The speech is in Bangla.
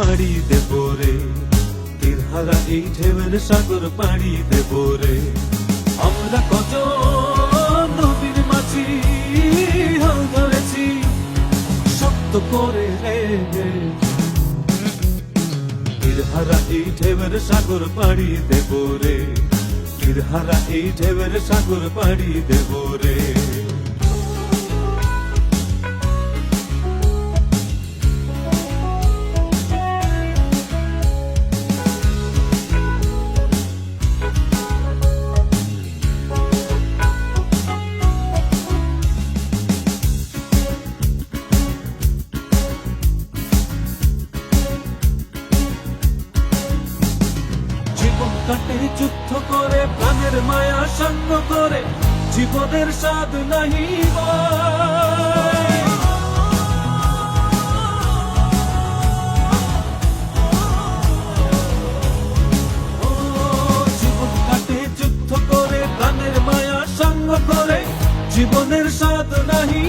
পাড়ি দেব রে। তীরহারা এই ঢেউয়ের সাগর পাড়ি দেব রে। আমরা কত নবীর মাছি হাল ধরেছি শক্ত করে রে তীরহারা এই ঢেউয়ের সাগর পাড়ি দেব রে। তীরহারা এই ঢেউয়ের সাগর পাড়ি দেব কাটে যুদ্ধ করে, প্রাণের মায়া সঙ্গ করে, জীবনের স্বাদ নাহি জীবন কাটে যুদ্ধ করে, প্রাণের মায়া সঙ্গ করে, জীবনের স্বাদ নাহি